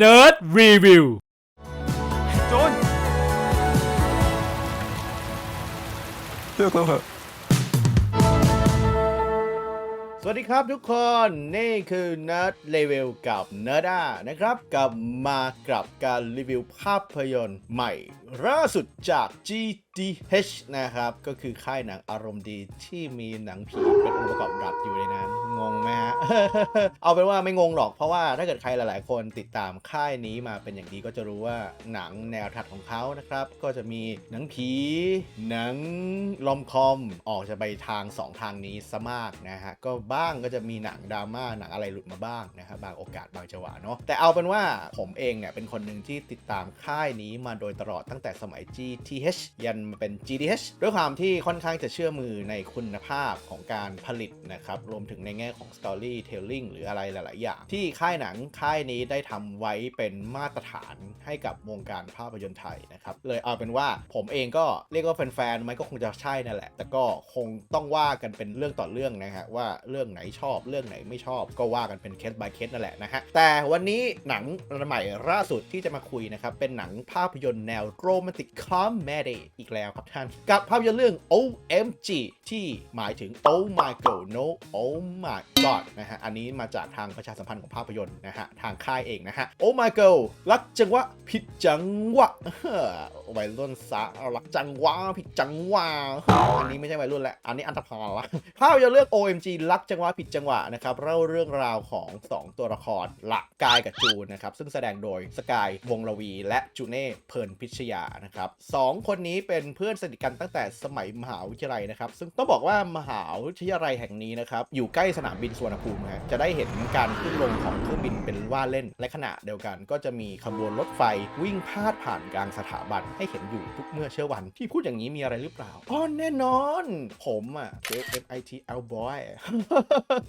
Nerd Review จูนเลือกแล้วเหรอสวัสดีครับทุกคนนี่คือ Nerd Level กับ Nerda นะครับ กลับมากับการรีวิวภาพยนตร์ใหม่ ล่าสุดจาก GDH นะครับ ก็คือค่ายหนังอารมณ์ดีที่มีหนังผีเป็นองค์ประกอบหลักอยู่ในนั้น งงไหมฮะ เอาเป็นว่าไม่งงหรอกเพราะว่าถ้าเกิดใครหลายๆ คนติดตามค่ายนี้มาเป็นอย่างดีก็จะรู้ว่าหนังแนวถัดของเขานะครับ ก็จะมีหนังผี หนังลอมคอมออกจะไปทาง 2 ทางนี้ซะมากนะฮะ ก็บ้างก็จะมีหนังดราม่าหนังอะไรหลุดมาบ้างนะครับบางโอกาสบางจังหวะเนาะแต่เอาเป็นว่าผมเองเนี่ยเป็นคนหนึ่งที่ติดตามค่ายนี้มาโดยตลอดตั้งแต่สมัย GTH ยันมาเป็น GDH ด้วยความที่ค่อนข้างจะเชื่อมือในคุณภาพของการผลิตนะครับ รวมถึงในแง่ของ Storytelling หรืออะไรหลาย ๆ อย่าง ที่ค่ายหนังค่ายนี้ได้ทำไว้เป็นมาตรฐานให้กับวงการภาพยนตร์ไทยนะครับ เลยเอาเป็นว่าผมเองก็เรียกว่าแฟนๆมันก็คงจะใช่นั่นแหละ แต่ก็คงต้องว่ากันเป็นเรื่องต่อเรื่องนะฮะว่าเรื่องไหนชอบเรื่องไหนไม่ชอบ ก็ว่ากันเป็นเคส by เคสนั่นแหละนะฮะแต่วันนี้หนังใหม่ล่าสุดที่จะมาคุยนะครับเป็นหนังภาพยนตร์แนวโรแมนติกคอมเมดี้อีกแล้วครับท่าน กับภาพยนตร์เรื่อง OMG ที่หมายถึง Oh my god no Oh my god นะฮะ อันนี้มาจากทางประชาสัมพันธ์ของภาพยนตร์นะฮะ ทางค่ายเองนะฮะ Oh my god รักจังวะผิดจังวะฮ้อวัยรุ่นสารักจังวะผิดจังวะอันนี้ไม่ใช่วัยรุ่นแล้วอันนี้อันตรพาละภาพยนตร์เรื่อง OMG รักจังวะผิดจังหวะนะครับเล่าเรื่องราวของ 2 ตัวละครหลักกายกับจูนนะครับซึ่งแสดงโดยสกายวงรวี และจูเน่เพลินพิชยานะครับสองคนนี้เป็นเพื่อนสนิทกันตั้งแต่สมัยมหาวิทยาลัยนะครับ ซึ่งต้องบอกว่ามหาวิทยาลัยแห่งนี้นะครับอยู่ใกล้สนามบินสุวรรณภูมิฮะจะได้เห็นการขึ้นลงของเครื่องบินเป็นว่าเล่น และขณะเดียวกันก็จะมีขบวนรถไฟวิ่งพาดผ่านกลางสถาบันให้เห็นอยู่ทุกเมื่อเชื่อวันที่พูดอย่างนี้มีอะไรหรือเปล่าอ๋อแน่นอน ผมอะ KMITL boy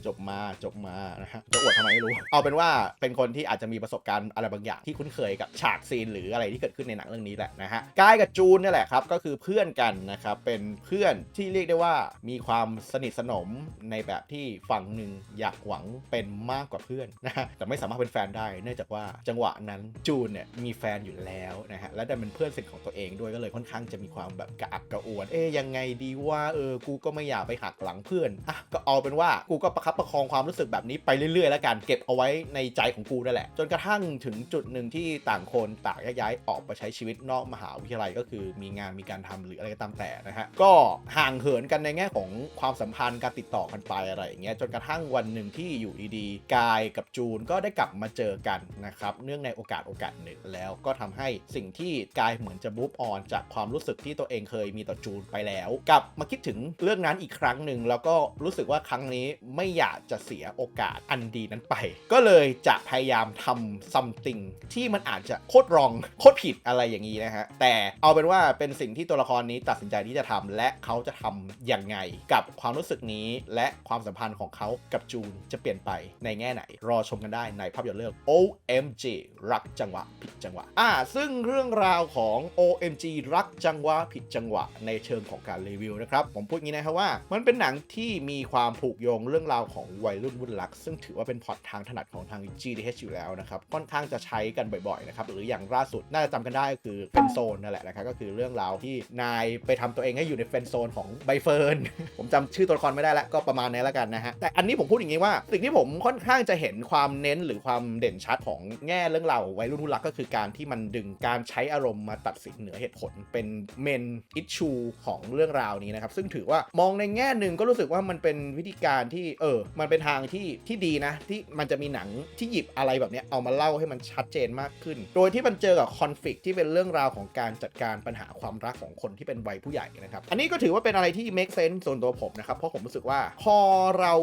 จบมาจบมานะฮะจะอวดทำไมไม่รู้ เอาเป็นว่าเป็นคนที่อาจจะมีประสบการณ์อะไรบางอย่างที่คุ้นเคยกับฉากซีนหรืออะไรที่เกิดขึ้นในหนังเรื่องนี้แหละนะฮะกายกับจูนนี่แหละครับก็คือเพื่อนกันนะครับเป็นเพื่อนที่เรียกได้ว่ามีความสนิทสนมในแบบที่ฝั่งหนึ่งอยากหวังเป็นมากกว่าเพื่อนนะฮะแต่ไม่สามารถเป็นแฟนได้เนื่องจากว่าจังหวะนั้นจูนเนี่ยมีแฟนอยู่แล้วนะฮะและดันเป็นเพื่อนสนิทของตัวเองด้วยก็เลยค่อนข้างจะมีความแบบกระอักกระอ่วนเอ๊ยยังไงดีว่าเออกูก็ไม่อยากไปหักหลังเพื่อนอะก็เอาเป็นว่ากูก็ประคับประคองความรู้สึกแบบนี้ไปเรื่อยๆ แล้วกันเก็บเอาไว้ในใจของกูนั่นแหละ จนกระทั่งถึงจุดหนึ่งที่ต่างคนต่างยกย้ายออกไปใช้ชีวิตนอกมหาวิทยาลัยก็คือมีงานมีการทำหรืออะไรก็ตามแต่นะฮะก็ห่างเหินกันในแง่ของความสัมพันธ์การติดต่อกันไปอะไรอย่างเงี้ยจนกระทั่งวันหนึ่งที่อยู่ดีๆกายกับจูนก็ได้กลับมาเจอกันนะครับเนื่องในโอกาสโอกาสหนึ่งแล้วก็ทำให้สิ่งที่กายเหมือนจะบูฟออนจากความรู้สึกที่ตัวเองเคยมีต่อจูนไปแล้วกลับมาคิดถึงเรื่องนั้นอีกครั้งหนึ่งแล้วก็รู้สึกว่าครั้งนี้ไม่อยากจะเสียโอกาสอันดีนั้นไป ก็เลยจะพยายามทำ something ที่มันอาจจะโคตรรองโคตรผิดอะไรอย่างนี้นะฮะ แต่เอาเป็นว่าเป็นสิ่งที่ตัวละครนี้ตัดสินใจที่จะทำและเขาจะทำยังไง กับความรู้สึกนี้ และความสัมพันธ์ของเขากับจูนจะเปลี่ยนไปในแง่ไหน รอชมกันได้ในภาพยนตร์เรื่อง OMG รักจังหวะผิดจังหวะ อ่า ซึ่งเรื่องราวของ OMG รักจังหวะผิดจังหวะ ในเชิงของการรีวิวนะครับผมพูดงี้นะครับว่า มันเป็นหนังที่มีความผูกโยงเรื่องราวของวัยรุ่นวุ่นรัก ซึ่งถือว่าเป็นพอตทางถนัดของทาง GDH อยู่แล้วนะครับค่อนข้างจะใช้กันบ่อยๆนะครับหรืออย่างล่าสุดน่าจะจำกันได้ก็คือเฟนโซนนั่นแหละนะครับก็คือเรื่องราวที่นายไปทำตัวเองให้อยู่ในเฟนโซนของใบเฟิร์น ผมจำชื่อตัวละครไม่ได้แล้วก็ประมาณนี้แล้วกันนะฮะแต่อันนี้ผมพูดอย่างนี้ว่าสิ่งที่ผมค่อนข้างจะเห็นความเน้นหรือความเด่นชัดของแง่เรื่องราววัยรุ่นรักก็คือการที่มันดึงการใช้อารมณ์มาตัดสินเหนือเหตุผลเป็นเมนอิชชูของเรื่องราวนี้นะครับซึ่งถือว่ามองในแง่หนึ่งก็รู้สึกว่ามันเป็นวิธีการที่เออ มันเป็นทางที่ที่ดีนะ ที่มันจะมีหนังที่หยิบอะไรแบบนี้เอามาเล่าให้มันชัดเจนมากขึ้น โดยที่มันเจอกับคอนฟ lict ที่เป็นเรื่องราวของการจัดการปัญหาความรักของคนที่เป็นวัยผู้ใหญ่นะครับ อันนี้ก็ถือว่าเป็นอะไรที่ make sense ส่วนตัวผมนะครับ เพราะผมรู้สึกว่า พอเรา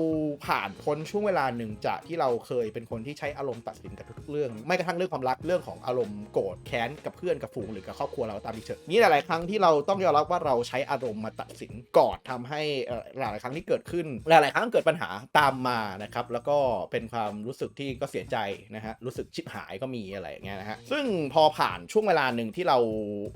ผ่านพ้นช่วงเวลาหนึ่งจากที่เราเคยเป็นคนที่ใช้อารมณ์ตัดสินกับทุกเรื่อง ไม่กระทั่งเรื่องความรักเรื่องของอารมณ์โกรธแค้นกับเพื่อนกับฝูงหรือกับครอบครัวเราตามที่เชิดมีหลาย ๆ ครั้งที่เราต้องยอมรับว่าเราใช้อารมณ์มาตัดสินก่อนทำให้หลาย ๆ ครั้งที่เกิดขึ้น หลาย ๆ ครั้งเกิดปัญหาตามมานะครับแล้วก็เป็นความรู้สึกที่ก็เสียใจนะฮะรู้สึกชิบหายก็มีอะไรอย่างเงี้ยนะฮะซึ่งพอผ่านช่วงเวลาหนึ่งที่เรา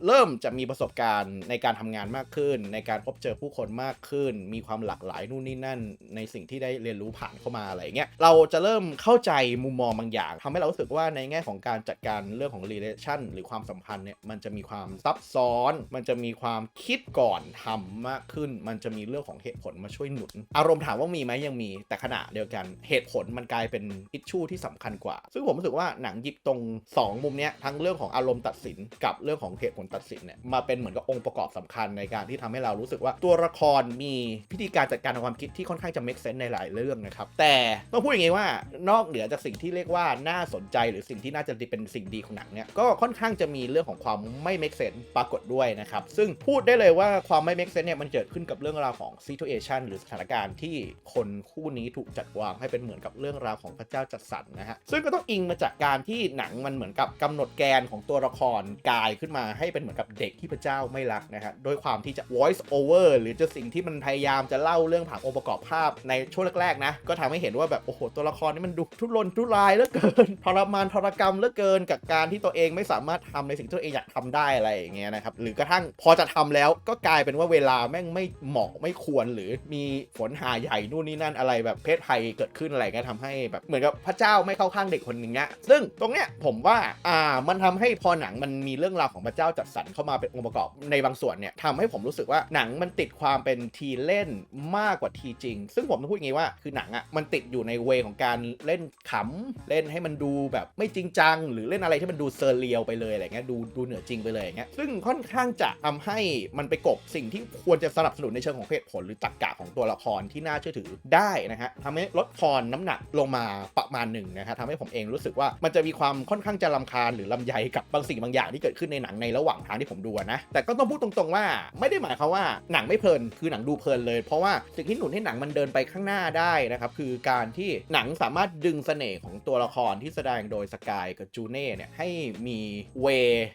เริ่มจะมีประสบการณ์ในการทำงานมากขึ้น ในการพบเจอผู้คนมากขึ้น มีความหลากหลายนู่นนี่นั่น ในสิ่งที่ได้เรียนรู้ผ่านเข้ามาอะไรเงี้ยเราจะเริ่มเข้าใจมุมมองบางอย่างทำให้เรารู้สึกว่าในแง่ของการจัดการเรื่องของ relation หรือความสัมพันธ์เนี่ยมันจะมีความซับซ้อน มันจะมีความคิดก่อนทำมากขึ้น มันจะมีเรื่องของเหตุผลมาช่วยหนุน อารมณ์ถามว่ามีไหมยังมีแต่ขณะเดียวกันเหตุผลมันกลายเป็นอิชชูที่สำคัญกว่า ซึ่งผมรู้สึกว่าหนังหยิบตรง 2 มุมเนี้ยทั้งเรื่องของอารมณ์ตัดสินกับเรื่องของเหตุผลตัดสินเนี่ยมาเป็นเหมือนกับองค์ประกอบสำคัญในการที่ทำให้เรารู้สึกว่าตัวละครมีพิธีการจัดการทางความคิดที่ค่อนข้างจะ make sense ในหลายเรื่องนะครับ แต่ต้องพูดอย่างนี้ว่านอกเหนือจากสิ่งที่เรียกว่าน่าสนใจหรือสิ่งที่น่าจะเป็นสิ่งดีของหนังเนี่ยก็ค่อนข้างจะมีเรื่องของความไม่ make sense ปรากฏด้วยนะครับ ซึ่งพูดได้เลยว่าความไม่ make sense เนี่ยมันเกิดขึ้นกับเรื่องราวของ situation หรือสถานการณ์ที่คนคู่นี้ถูกจัดวางให้เป็นเหมือนกับเรื่องราวของพระเจ้าจัดสรรนะฮะซึ่งก็ต้องอิงมาจากการที่หนังมันเหมือนกับกำหนดแกนของตัวละครกายขนมาให้เป็นเหมือนกับเด็กที่พระเจ้าไม่รักนะฮะโดยความที่จะ voice over หรือจะสิ่งที่มันพยายามจะเล่าเรื่องผ่านองค์ประกอบภาพในช่วงแรกๆนะก็ทำให้เห็นว่าแบบโอ้โหตัวละครนี่มันดูทุรนทุรายเหลือเกินทรมานทรกรรมเหลือเกิน กับการที่ตัวเองไม่สามารถทำในสิ่งที่ตัวเองอยากทำได้อะไรอย่างเงี้ยนะครับหรือกระทั่งพอจะทำแล้วก็กลายเป็นว่าเวลาแม่งไม่เหมาะไม่ควร หรือมีฝนหาใหญ่นู่นนี่นั่นอะไรแบบเพศภัยเกิดขึ้นอะไรเงี้ยทำให้แบบเหมือนกับพระเจ้าไม่เข้าข้างเด็กคนหนึ่งเนี้ยซึ่งตรงเนี้ยผมว่าอ่ามันทำให้พอหนังมันมีเรื่องราวของพระเจ้าจัดสรรเข้ามาเป็นองค์ประกอบในบางส่วนเนี่ยทำให้ผมรู้สึกว่าหนังมันติดความเป็นทีเล่นมากกว่าทีจริง ซึ่งผมต้องพูดอย่างนี้ว่าคือหนังอะ่ะมันติดอยู่ในเวของการเล่นขำเล่นให้มันดูแบบไม่จริงจัง หรือเล่นอะไรที่มันดูเซอร์เรียลไปเลยอะไรเงี้ยดูดูเหนือจริงไปเลยอย่างเงี้ยซึ่งค่อนข้างจะทำให้มันไปกบสิ่งที่ควรจะสนับสนุนในเชิงของเหตุผลหรือตรรกะของตัวละครที่น่าเชื่อถือได้นะฮะทำให้ลดทอนน้ำหนักลงมาประมาณหนึ่งนะฮะทำให้ผมเองรู้สึกว่ามันจะมีความค่อนข้างจะลำคาญหรือลำไยกับบางสิ่งบางอย่างที่เกิดขึ้นในหนังในระหว่างทางที่ผมดูนะ แต่ก็ต้องพูดตรงๆว่าไม่ได้หมายความว่าหนังไม่เพลินคือหนังดูเพลินเลย เพราะว่าสิ่งที่หนุนให้หนังมันเดินไปข้างหน้าได้นะครับคือการที่หนังสามารถดึงเสน่ห์ของตัวละครที่แสดงโดยสกายกับจูเน่เนี่ยให้มีเว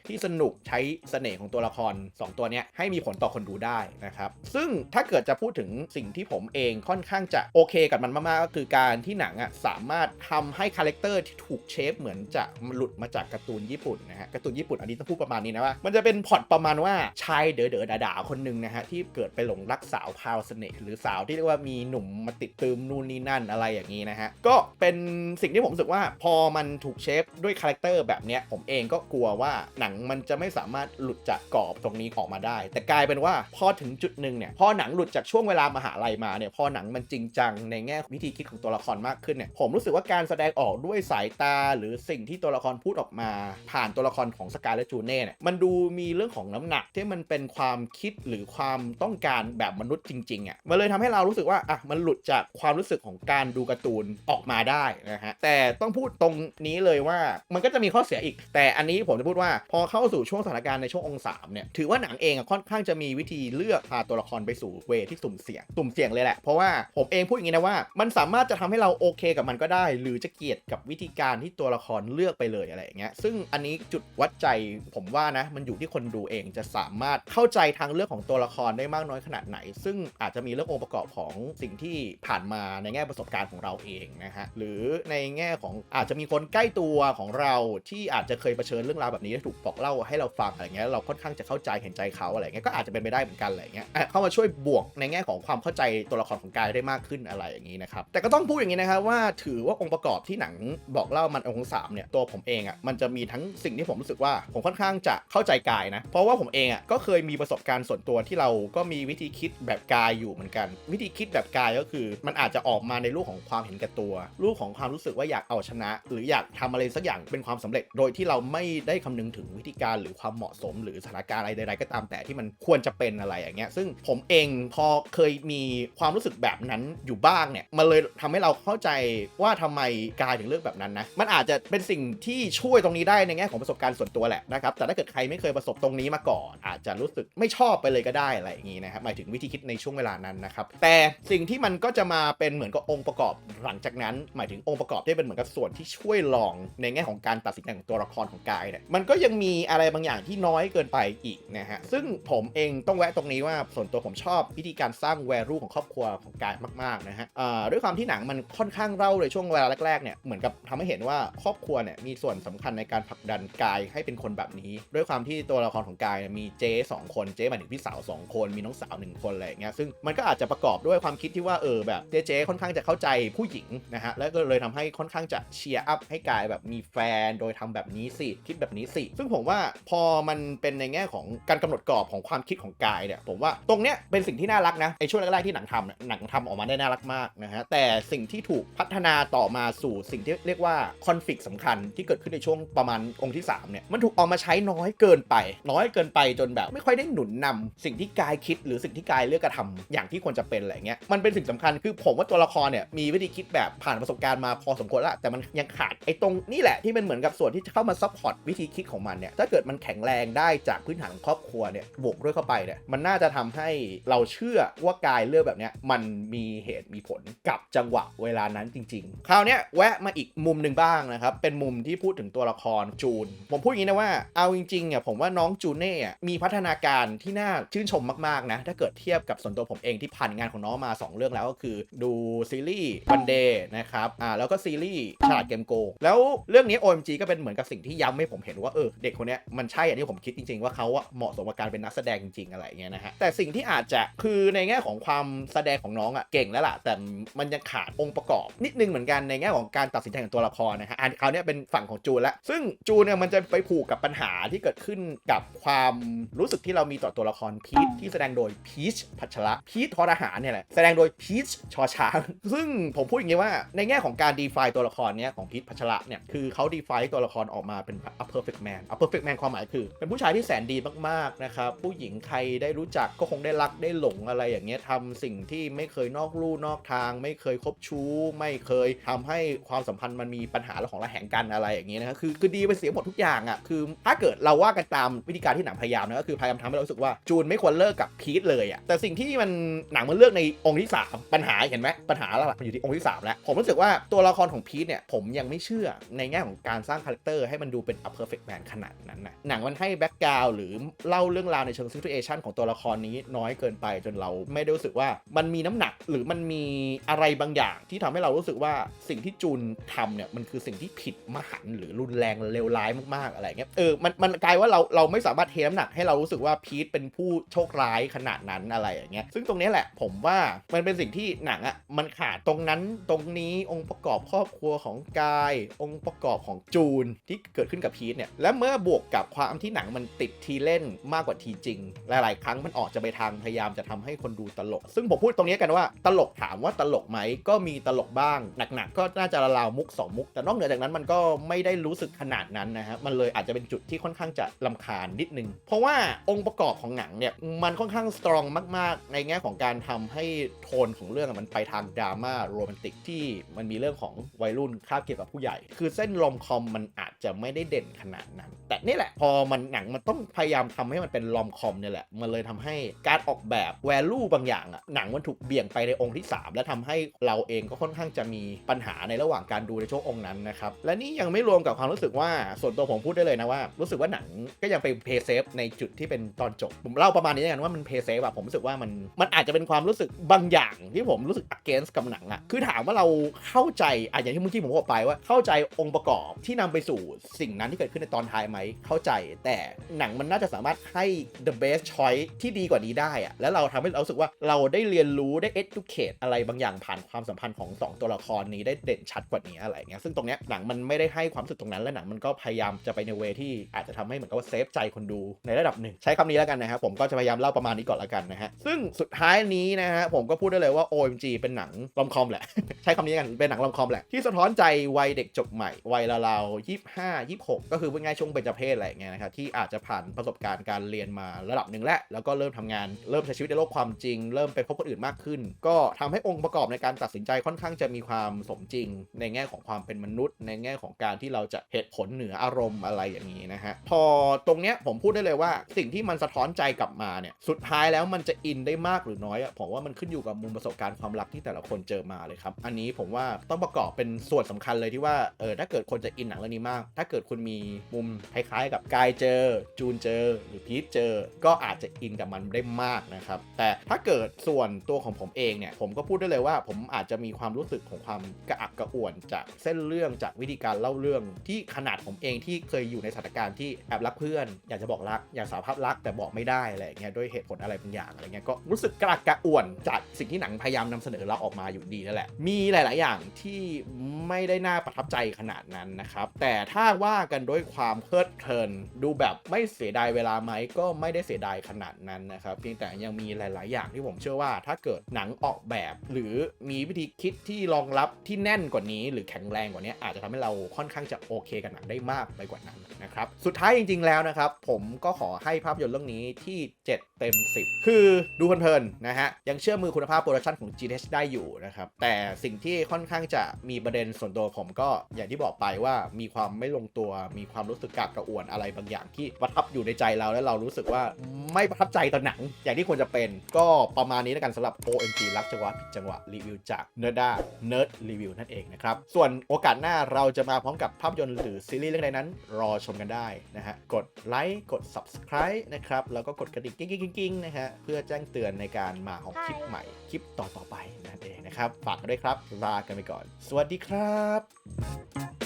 ที่สนุกใช้เสน่ห์ของตัวละคร 2 ตัวเนี้ยให้มีผลต่อคนดูได้นะครับซึ่งถ้าเกิดจะพูดถึงสิ่งที่ผมเองค่อนข้างจะโอเคกับมันมากๆก็คือการที่หนังอะสามารถทำให้คาแรคเตอร์ที่ถูกเชฟเหมือนจะหลุดมาจากการ์ตูนญี่ปุ่นนะฮะการ์ตูนญี่ปุ่นอันนี้ต้องพูดประมาณนี้นะว่า มันจะเป็นพอตประมาณว่าชายเด๋อเด๋อด่าๆคนหนึ่งนะฮะที่เกิดไปหลงรักสาวพาวเสน่ห์หรือสาวที่เรียกว่ามีหนุ่มมาติดตืมนู่นนี่นั่นอะไรอย่างนี้นะฮะก็เป็นสิ่งที่ผมรู้สึกว่าพอมันถูกเชฟด้วยคาแรคเตอร์แบบเนี้ยผมเองก็กลัวว่าหนังมันจะไม่สามารถหลุดจากกรอบตรงนี้ออกมาได้ แต่กลายเป็นว่าพอถึงจุดหนึ่งเนี่ยพอหนังหลุดจากช่วงเวลามหาลัยมาเนี่ยพอหนังมันจริงจังในแง่วิธีคิดของตัวละครมากขึ้นเนี่ยผมรู้สึกว่าการแสดงออกด้วยสายตา หรือสิ่งที่ตัวละครพูดออกมา ผ่านตัวละครของสกายและจูเน่เนี่ยมันดูมีเรื่องของน้ำหนักที่มันเป็นความคิดหรือความต้องการแบบมนุษย์จริงๆอะมันเลยทำให้เรารู้สึกว่าอะมันหลุดจากความรู้สึกของการดูการ์ตูนออกมาได้นะฮะแต่ต้องพูดตรงนี้เลยว่ามันก็จะมีข้อเสียอีก แต่อันนี้ผมจะพูดว่าพอเข้าสู่ช่วงสถานการณ์ในช่วงองค์สามเนี่ยถือว่าหนังเองอะค่อนข้างจะมีวิธีเลือกพาตัวละครไปสู่เวที่สุ่มเสี่ยงสุ่มเสี่ยงเลยแหละเพราะว่าผมเองพูดอย่างนี้นะว่า มันสามารถจะทำให้เราโอเคกับมันก็ได้ หรือจะเกลียดกับวิธีการที่ตัวละครเลือกไปเลยอะไรอย่างเงี้ยซึ่งอันนี้จุดวัดใจผมว่านะมันอยู่ที่คนดูเองจะสามารถเข้าใจทางเรื่องของตัวละครได้มากน้อยขนาดไหน ซึ่งอาจจะมีเรื่ององค์ประกอบของสิ่งที่ผ่านมาในแง่ประสบการณ์ของเราเองนะฮะหรือในแง่ของอาจจะมีคนใกล้ตัวของเราที่อาจจะเคยเผชิญเรื่องราวแบบนี้ถูกบอกเล่าให้เราฟังอะไรเงี้ยเราค่อนข้างจะเข้าใจเห็นใจเขาอะไรเงี้ยก็อาจจะเป็นไปได้เหมือนกันอะไรเงี้ยเข้ามาช่วยบวกในแง่ของความเข้าใจตัวละครของกายได้มากขึ้นอะไรอย่างนี้นะครับแต่ก็ต้องพูดอย่างนี้นะครับว่าถือว่าองค์ประกอบที่หนังบอกเล่ามันองค์สามเนี่ยตัวผมเองอะมันจะมีทั้งสิ่งที่ผมรู้สึกว่าผมค่อนข้างจะเข้าใจกายนะ เพราะว่าผมเองอะก็เคยมีประสบการณ์ส่วนตัวที่เราก็มีวิธีคิดแบบกายอยู่เหมือนกัน วิธีคิดแบบกายก็คือ มันอาจจะออกมาในรูปของความเห็นแก่ตัว รูปของความรู้สึกว่าอยากเอาชนะ หรืออยากทำอะไรสักอย่างเป็นความสำเร็จ โดยที่เราไม่ได้คำนึงถึงวิธีการหรือความเหมาะสม หรือสถานการณ์อะไรใดๆก็ตามแต่ที่มันควรจะเป็นอะไรอย่างเงี้ยซึ่งผมเองพอเคยมีความรู้สึกแบบนั้นอยู่บ้างเนี่ยมันเลยทำให้เราเข้าใจว่าทำไมกายถึงเลือกแบบนั้นนะมันอาจจะเป็นสิ่งที่ช่วยตรงนี้ได้ในแง่ของประสบการณ์ส่วนตัวแหละนะครับแต่ถ้าเกิดใครไม่เคยประสบตรงนี้มาก่อน อาจจะรู้สึกไม่ชอบไปเลยก็ได้อะไรอย่างงี้นะครับหมายถึงวิธีคิดในช่วงเวลานั้นนะครับแต่สิ่งที่มันก็จะมาเป็นเหมือนกับองค์ประกอบหลังจากนั้น หมายถึงองค์ประกอบที่เป็นเหมือนกับส่วนที่ช่วยลองในแง่ของการตัดสินใจของตัวละครของกายเนี่ยมันก็ยังมีอะไรบางอย่างที่น้อยเกินไปอีกนะฮะซึ่งผมเองต้องแวะตรงนี้ว่าส่วนตัวผมชอบวิธีการสร้างแวลูของครอบครัวของกายมากๆนะฮะด้วยความที่หนังมันค่อนข้างเล่าในช่วงเวลาแรกๆเนี่ยเหมือนกับทำให้เห็นว่าครอบครัวเนี่ยมีส่วนสำคัญในการผลักดันกายให้เป็นคนแบบนี้ด้วยความที่ตัวละครของกายมีเจ๊สองคนเจ๊หมายถึงพี่สาวสองคนมีน้องสาวหนึ่งคนอะไรอย่างเงี้ยซึ่งมันก็อาจจะประกอบด้วยความคิดที่ว่าเออแบบเจ๊เจ๊ค่อนข้างจะเข้าใจผู้หญิงนะฮะแล้วก็เลยทำให้ค่อนข้างจะเชียร์อัพให้กายแบบมีแฟนโดยทำแบบนี้สิคิดแบบนี้สิซึ่งผมว่าพอมันเป็นในแง่ของการกำหนดกรอบของความคิดของกายเนี่ยผมว่าตรงเนี้ยเป็นสิ่งที่น่ารักนะไอช่วงแรกๆที่หนังทำเนี่ยหนังทำออกมาได้น่ารักมากนะฮะแต่สิ่งที่ถูกพัฒนาต่อมาสู่สิ่งที่เรียกว่าคอนฟ lict สำคัญที่เกิดขึ้นในช่วงประมาณองค์ที่3เนี่ยมันถูกเอามาใช้น้อยเกินไป น้อยเกินไปจนแบบ ไม่ค่อยได้หนุนนำสิ่งที่กายคิดหรือสิ่งที่กายเลือกกระทำอย่างที่ควรจะเป็นอะไรเงี้ยมันเป็นสิ่งสำคัญคือผมว่าตัวละครเนี่ยมีวิธีคิดแบบผ่านประสบการณ์มาพอสมควรล้วแต่มันยังขาดไอ้ตรงนี่แหละที่เป็นเหมือนกับส่วนที่จะเข้ามาซัพพอร์ตวิธีคิดของมันเนี่ยถ้าเกิดมันแข็งแรงได้จากพื้นฐานของครอบครัวเนี่ยบวกด้วยเข้าไปเนี่ยมันน่าจะทำให้เราเชื่อว่ากายเลือกแบบเนี้ยมันมีเหตุมีผลกับจังหวะเวลานั้นจริง ๆ คราวเนี้ยแวะมาอีกมุมหนึ่งบ้างนะครับเป็นมุมที่พูดถึงตัวละครจูน ผมพูดอย่างนี้นะว่าเอาจริงๆอะผมว่าน้องจูเน่อะมีพัฒนาการที่น่าชื่นชมมากๆนะ ถ้าเกิดเทียบกับส่วนตัวผมเองที่ผ่านงานของน้องมา 2 เรื่องแล้วก็คือดูซีรีส์วันเดย์นะครับอ่าแล้วก็ซีรีส์ฉลาดเกมโกแล้วเรื่องนี้ OMG ก็เป็นเหมือนกับสิ่งที่ย้ำให้ผมเห็นว่าเออเด็กคนนี้มันใช่อย่างที่ผมคิดจริงๆ ว่าเขาอะเหมาะสมกับการเป็นนักแสดงจริงๆอะไรเงี้ยนะฮะแต่สิ่งที่อาจจะคือในแง่ของความแสดงของน้องอะเก่งแล้วล่ะ แต่มันยังขาดองค์ประกอบ นิดนึงเหมือนกันในแง่ของการตัดสินใจของตัวละครนะฮะอันคราวนี้เป็นฝั่งของจูนล้วซึ่งจูนเนี่ยมันจะไปผูกกับปัญหาที่เกิดขึ้นกับความรู้สึกที่เรามีต่อตัวละครพีทที่แสดงโดยพีชพัชระพีททอทหารเนี่ยแหละแสดงโดยพีชชอช้าง ซึ่งผมพูดอย่างนี้ว่าในแง่ของการ define ตัวละครเนี้ยของพีทพัชระเนี่ยคือเขา define ตัวละครออกมาเป็น a perfect man a perfect man ความหมายคือ เป็นผู้ชายที่แสนดีมากๆนะครับผู้หญิงใครได้รู้จักก็คงได้รักได้หลงอะไรอย่างเงี้ยทำสิ่งที่ไม่เคยนอกลู่นอกทาง ไม่เคยคบชู้ ไม่เคยทำให้ความสัมพันธ์มันมีปัญหาและของระแหงกันอะไรอย่างเงี้ยนะครับคือคือดีไปเสียหมดทุกอย่างอะคือถ้าเกิดเราว่ากันตามวิธีการที่หนังพยายามนะก็คือพยายามทำให้เรารู้สึกว่าจูนไม่ควรเลิกกับพีทเลยอะแต่สิ่งที่มันหนังมันเลือกในองค์ที่ 3 ปัญหาเห็นไหมปัญหาหลักมันอยู่ที่องค์ที่ 3 แล้ว ผมรู้สึกว่าตัวละครของพีทเนี่ยผมยังไม่เชื่อในแง่ของการสร้างคาแรคเตอร์ให้มันดูเป็น a perfect man ขนาดนั้นนะหนังมันให้แบ็กกราวหรือเล่าเรื่องราวในเชิง situation ของตัวละครนี้น้อยเกินไปจนเราไม่ได้รู้สึกว่ามันมีน้ำหนักหรือมันมีอะไรบางอย่างที่ทำให้เรารู้สึกว่าสิ่งที่จูนทำเนี่ยมันคือสิ่งที่ผิดมหันหรือรุนแรงเลวร้ายมากๆอะไรเงี้ยเออมันมันกลายว่าเราเราไม่สามารถเทน้ำหนักให้เรารู้สึกว่าพีทเป็นผู้โชคร้ายขนาดนั้นอะไรอย่างเงี้ยซึ่งตรงนี้แหละผมว่ามันเป็นสิ่งที่หนังอะ่ะมันขาดตรงนั้นตรงนี้องค์ประกอบครอบครัวของกาย องค์ประกอบของจูนที่เกิดขึ้นกับพีทเนี่ยและเมื่อบวกกับความที่หนังมันติดทีเล่นมากกว่าทีจริง หลาย ๆ ครั้งมันออกจะไปทางพยายามจะทำให้คนดูตลก ซึ่งผมพูดตรงนี้กันว่าตลกถามว่าตลกไหมก็มีตลกบ้างหนัก ๆ ก็น่าจะละลาวมุกสองมุก แต่นอกเหนือจากนั้นมันก็ไม่ได้รู้สึกขนาดนั้นนะฮะมันเลยอาจจะเป็นจุดที่ค่อนอนข้างจะลำคาญนิดนึง เพราะว่าองค์ประกอบของหนังเนี่ยมันค่อนข้างสตรองมาก ๆ ในแง่ของการทำให้โทนของเรื่องมันไปทางดราม่าโรแมนติกที่มันมีเรื่องของวัยรุ่นคาบเกี่ยวกับผู้ใหญ่ คือเส้นลอมคอมมันอาจจะไม่ได้เด่นขนาดนั้น แต่นี่แหละพอมันหนังมันต้องพยายามทำให้มันเป็นลอมคอมเนี่ยแหละ มันเลยทำให้การออกแบบแวลูบางอย่างอะหนังมันถูกเบี่ยงไปในองค์ที่ 3 และทำให้เราเองก็ค่อนข้างจะมีปัญหาในระหว่างการดูในช่วงองค์นั้นนะครับ และนี่ยังไม่รวมกับความรู้สึกว่าส่วนตัวผมพูดได้เลยนะว่ารู้สึกว่าหนังก็ยังไปเพย์เซฟในจุดที่เป็นตอนจบ ผมเล่าประมาณนี้แล้วกันว่ามันเพย์เซฟอะผมรู้สึกว่ามันมันอาจจะเป็นความรู้สึกบางอย่างที่ผมรู้สึก against กับหนังอะคือถามว่าเราเข้าใจอะอย่างที่เมื่อกี้ผมบอกไปว่าเข้าใจองค์ประกอบที่นำไปสู่สิ่งนั้นที่เกิดขึ้นในตอนท้ายไหมเข้าใจ แต่หนังมันน่าจะสามารถให้ the best choice ที่ดีกว่านี้ได้อะแล้วเราทำให้เราสึกว่าเราได้เรียนรู้ได้ educate อะไรบางอย่างผ่านความสัมพันธ์ของสองตัวละครนี้ได้เด่นชัดกว่านี้อะไรเงี้ยซึ่งตรงเนี้ยหนังมันไม่ได้ให้ความรู้สึกตรงนั้นและหนังมันก็พยายามจะไปในเวที่อาจจะทำให้เหมือนกับว่าเซฟใจคนดูในระดับหนึ่งใช้คำนี้แล้วกันนะครับผมก็จะพยายามเล่าประมาณนี้ก่อนล้วกันนะฮะซึ่งสุดท้ายนี้นะฮะผมก็พูดได้เลยว่า OMG เป็นหนังลอมคอมแหละ ใช้คำนี้กันเป็นหนังลอมคอมแหละที่สะท้อนใจวัยเด็กจบใหม่วัยราวๆยี่ห้ายี่หกก็คือเป็นไงายช่วงเบญจเพศอะไรอย่างเงี้ยนะครับที่อาจจะผ่านประสบการณ์การเรียนมาระดับหนึ่งแล้วแล้วก็เริ่มทำงานเริ่มใช้ชีวิตในโลกความจริง เริ่มไปพบคนอื่นมากขึ้น ก็ทำให้องค์ประกอบในการตัดสินใจค่อนข้างจะมีความสมจริง ในแง่ของความเป็นมนุษย์ ในแง่ของการที่เราจะเหตุผลเหนืออารมณ์อะไรอย่างนี้นะฮะพอตรงเนี้ยผมพูดได้เลยว่า สิ่งที่มันสะท้อนใจกลับมาเนี่ยสุดท้ายแล้วมันจะอินได้มากหรือน้อยอะผมว่ามันขึ้นอยู่กับมุมประสบการณ์ความรักที่แต่ละคนเจอมาเลยครับ อันนี้ผมว่าต้องประกอบเป็นส่วนสำคัญเลยที่ว่าเออถ้าเกิดคนจะอินหนังเรื่องนี้มาก ถ้าเกิดคุณมีมุมพล้ายๆ กับกายเจอ จูนเจอ หรือพีทเจอ ก็อาจจะอินกับมันได้มากนะครับแต่ถ้าเกิดส่วนตัวของผมเองเนี่ยผมก็พูดได้เลยว่า ผมอาจจะมีความรู้สึกของความกระอักกระอ่วนจากเส้นเรื่องจากวิธีการเล่าเรื่องที่ขนาดผมเองที่เคยอยู่ในสถานการณ์ที่แอบรักเพื่อน อยากจะบอกรัก อยากสารภาพรักแต่บอกไม่ได้อะไรอย่างเงี้ยด้วยเหตุผลอะไรบางอย่างอะไรเงี้ยก็รู้สึกกระกระอ่วนจากสิ่งที่หนังพยายามนำเสนอเราออกมาอยู่ดีนั่นแหละ มีหลาย ๆ อย่างที่ไม่ได้น่าประทับใจขนาดนั้นนะครับ แต่ถ้าว่ากันด้วยความเพลิดเพลินดูแบบไม่เสียดายเวลาไหมก็ไม่ได้เสียดายขนาดนั้นนะครับเพียงแต่ยังมีหลาย ๆ อย่างที่ผมเชื่อว่า ถ้าเกิดหนังออกแบบ หรือมีวิธีคิดที่รองรับที่แน่นกว่านี้ หรือแข็งแรงกว่านี้อาจจะทำให้เราค่อนข้างจะโอเคกับหนังได้มากไปกว่านั้นนะครับสุดท้ายจริง ๆ แล้วนะครับ ผมก็ขอให้ภาพยนตร์เรื่องนี้ที่ 7 เต็ม 10 คือดูเพลินๆนะฮะ ยังเชื่อมือคุณภาพโปรดักชันของ GTH ได้อยู่นะครับ แต่สิ่งที่ค่อนข้างจะมีประเด็นส่วนตัวผมก็อย่างที่บอกไปว่ามีความไม่ลงตัว มีความรู้สึกกากกระอ่วนอะไรบางอย่างที่ประทับอยู่ในใจเราและเรารู้สึกว่าไม่ประทับใจต่อหนัง อย่างที่ควรจะเป็นก็ประมาณนี้แล้วกันสำหรับ OMG รักจังหวะผิดจังหวะรีวิวจาก Nerda Nerd Review นั่นเองนะครับส่วนโอกาสหน้าเราจะมาพร้อมกับภาพยนตร์หรือซีรีส์เรื่องใดนั้น รอชมกันได้นะฮะ กดไลค์กด Subscribe นะครับ แล้วก็กดกระดิ่งกิ้งๆๆนะฮะ เพื่อแจ้งเตือนในการมาของคลิปใหม่ คลิปต่อๆไปนั่นเองนะครับ ฝากกันด้วยครับ ลากันไปก่อน สวัสดีครับ